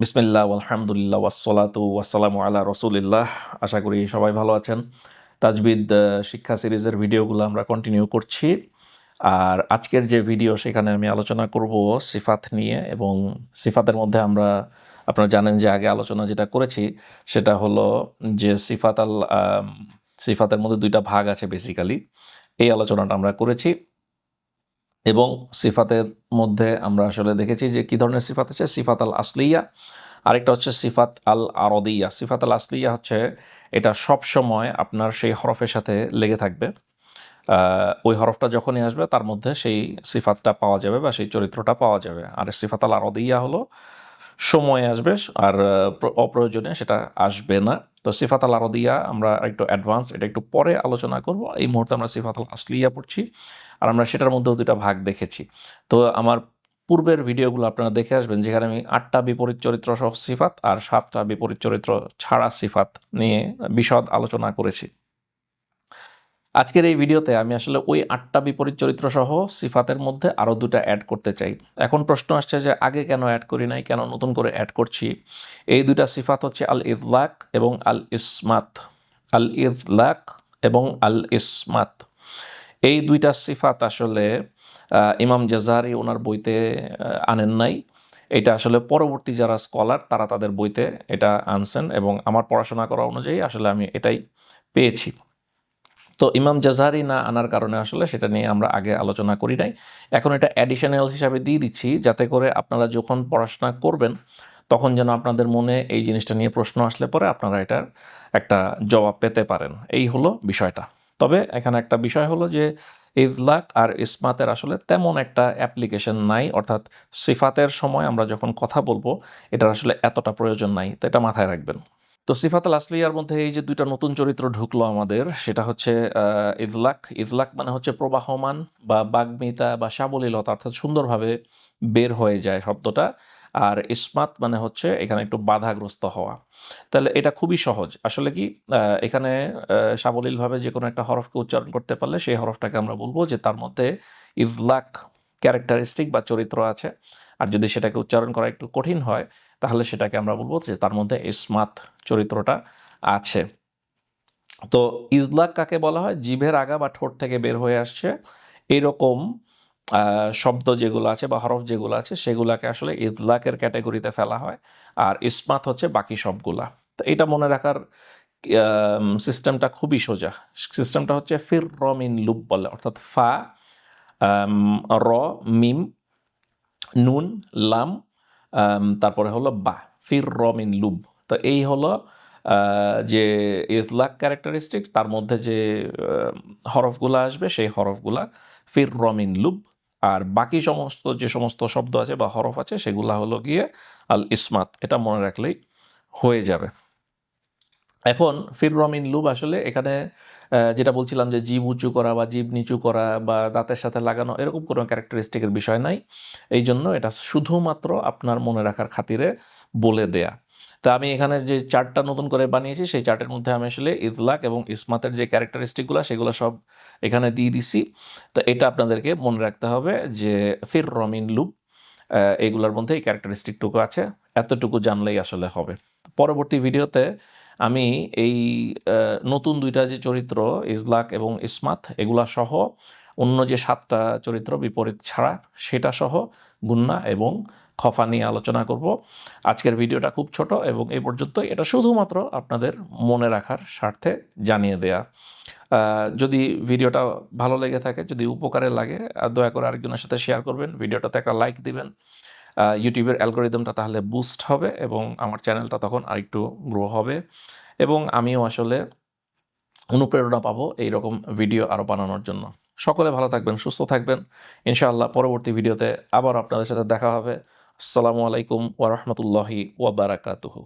বিসমিল্লাহ, আলহামদুলিল্লাহ, ওয়াসসালাতু ওয়াসসালামু আলা রসুলিল্লাহ। আশা করি সবাই ভালো আছেন। তাজবিদ শিক্ষা সিরিজের ভিডিওগুলো আমরা কন্টিনিউ করছি। আর আজকের যে ভিডিও, সেখানে আমি আলোচনা করব সিফাত নিয়ে এবং সিফাতের মধ্যে আমরা, আপনারা জানেন যে আগে আলোচনা যেটা করেছি, সেটা হলো যে সিফাত আল সিফাতের মধ্যে দুইটা ভাগ আছে বেসিক্যালি এই আলোচনাটা আমরা করেছি। এবং সিফাতের মধ্যে আমরা আসলে দেখেছি যে কি ধরনের সিফাত আছে? সিফাত আল আসলিয়া আরেকটা হচ্ছে সিফাত আল আরদিয়া সিফাত আল আসলিয়া হচ্ছে এটা সব সময় আপনার সেই হরফের সাথে লেগে থাকবে। ওই হরফটা যখনই আসবে তার মধ্যে সেই সিফাতটা পাওয়া যাবে বা সেই চরিত্রটা পাওয়া যাবে। আর সিফাত আল আরদিয়া হলো সময় আসবে আর অপ্রয়োজনে সেটা আসবে না। তো সিফাত আল আরদিয়া আমরা একটু অ্যাডভান্স এটা একটু পরে আলোচনা করব। এই মুহূর্তে আমরা সিফাত আল আসলিয়া পড়ছি আর আমরা সেটার মধ্যেও দুটা ভাগ দেখেছি। তো আমার পূর্বের ভিডিওগুলো আপনারা দেখে আসবেন যেখানে আমি আটটা বিপরীত চরিত্র সহ সিফাত আর সাতটা বিপরীত চরিত্র ছাড়া সিফাত নিয়ে বিশদ আলোচনা করেছি। আজকের এই ভিডিওতে আমি আসলে ওই আটটা বিপরীত চরিত্র সহ সিফাতের মধ্যে আরও দুটা অ্যাড করতে চাই। এখন প্রশ্ন আসছে যে আগে কেন অ্যাড করি নাই, কেন নতুন করে অ্যাড করছি? এই দুইটা সিফাত হচ্ছে আল ইদলাক এবং আল ইসমাত আল ইদলাক এবং আল ইসমাত এই দুইটা সিফাত আসলে ইমাম জাজারি ওনার বইতে আনেন নাই। এটা আসলে পরবর্তী যারা স্কলার, তারা তাদের বইতে এটা আনছেন এবং আমার পড়াশোনা করা অনুযায়ী আসলে আমি এটাই পেয়েছি। তো ইমাম জাজারি না আনার কারণে আসলে সেটা নিয়ে আমরা আগে আলোচনা করি নাই। এখন এটা অ্যাডিশনাল হিসাবে দিয়ে দিচ্ছি যাতে করে আপনারা যখন পড়াশোনা করবেন, তখন যেন আপনাদের মনে এই জিনিসটা নিয়ে প্রশ্ন আসলে পরে আপনারা এটার একটা জবাব পেতে পারেন। এই হলো বিষয়টা। তবে এখানে একটা বিষয় হলো যে ইজলাক আর ইসমাতের আসলে তেমন একটা অ্যাপ্লিকেশন নাই, অর্থাৎ সিফাতের সময় আমরা যখন কথা বলব, এটার আসলে এতটা প্রয়োজন নাই। তো এটা মাথায় রাখবেন। তো সিফাত আল আসলিয়ার মধ্যে এই যে দুইটা নতুন চরিত্র ঢুকলো আমাদের, সেটা হচ্ছে ইদলাক। ইদলাক মানে হচ্ছে প্রবাহমান বা বাগ্মিতা বা সাবলীলতা, অর্থাৎ সুন্দরভাবে বের হয়ে যায় শব্দটা। আর ইসমাত মানে হচ্ছে এখানে একটু বাধাগ্রস্ত হওয়া। তাহলে এটা খুবই সহজ। আসলে কি এখানে সাবলীলভাবে যে কোনো একটা হরফকে উচ্চারণ করতে পারলে সেই হরফটাকে আমরা বলব যে তার মধ্যে ইদলাক ক্যারেক্টারিস্টিক বা চরিত্র আছে। আর যদি সেটাকে উচ্চারণ করা একটু কঠিন হয় তাহলে সেটাকে আমরা বলব যে তার মধ্যে ইসমাত চরিত্রটা আছে। তো ইজলাক কাকে বলা হয়? জিভের আগা বা ঠোঁট থেকে বের হয়ে আসছে। এরকম শব্দ যেগুলো আছে বা হরফ যেগুলো আছে, সেগুলোকে আসলে ইজলাকের ক্যাটাগরিতে ফেলা হয়। আর ইসমাত হচ্ছে বাকি সবগুলা। তো এটা মনে রাখার সিস্টেমটা খুবই সোজা। সিস্টেমটা হচ্ছে ফির র মিন লুপ বলে, অর্থাৎ ফা র, মিম, নুন, লাম তারপরে হলো বা ফির রমিন লুব। তো এই হলো যে ইজলাক ক্যারেক্টারিস্টিক, তার মধ্যে যে হরফগুলা আসবে, সেই হরফগুলা ফির রমিন লুব। আর বাকি সমস্ত, যে সমস্ত শব্দ আছে বা হরফ আছে, সেগুলা হলো গিয়ে আল ইসমাত। এটা মনে রাখলেই হয়ে যাবে। এখন ফির রমিন লুব আসলে এখানে যেটা বলছিলাম যে জীব উঁচু করা বা জীব নিচু করা বা দাঁতের সাথে লাগানো, এরকম কোনো ক্যারেক্টারিস্টিকের বিষয় নাই। এই জন্য এটা শুধুমাত্র আপনার মনে রাখার খাতিরে বলে দেয়া। তা আমি এখানে যে চার্টটা নতুন করে বানিয়েছি, সেই চার্টের মধ্যে আমি আসলে ইদলাক এবং ইসমাতের যে ক্যারেক্টারিস্টিকগুলো সেগুলো সব এখানে দিয়ে দিছি। তো এটা আপনাদেরকে মনে রাখতে হবে যে ফির রমিন লুপ এইগুলোর মধ্যে এই ক্যারেক্টারিস্টিকটুকু আছে, এতটুকু জানলেই আসলে হবে। পরবর্তী ভিডিওতে আমি এই নতুন দুইটা যে চরিত্র ইজলাক এবং ইসমাত, এগুলা সহ অন্য যে সাতটা চরিত্র বিপরীত ছাড়া সেটা সহ গুন্না এবং খফা নিয়ে আলোচনা করব। আজকের ভিডিওটা খুব ছোট এবং এই পর্যন্ত এটা শুধুমাত্র আপনাদের মনে রাখার স্বার্থে জানিয়ে দেয়া। যদি ভিডিওটা ভালো লেগে থাকে, যদি উপকারে লাগে দয়া করে আরেকজনের সাথে শেয়ার করবেন, ভিডিওটাতে একটা লাইক দিবেন। ইউটিউবের অ্যালগোরিদমটা তাহলে বুস্ট হবে এবং আমার চ্যানেলটা তখন আরেকটু গ্রো হবে এবং আমিও আসলে অনুপ্রেরণা পাবো এইরকম ভিডিও আরও বানানোর জন্য। সকলে ভালো থাকবেন, সুস্থ থাকবেন। ইনশাআল্লাহ পরবর্তী ভিডিওতে আবার আপনাদের সাথে দেখা হবে। আসসালামু আলাইকুম ওয়া রাহমাতুল্লাহি ওয়া বারাকাতুহু।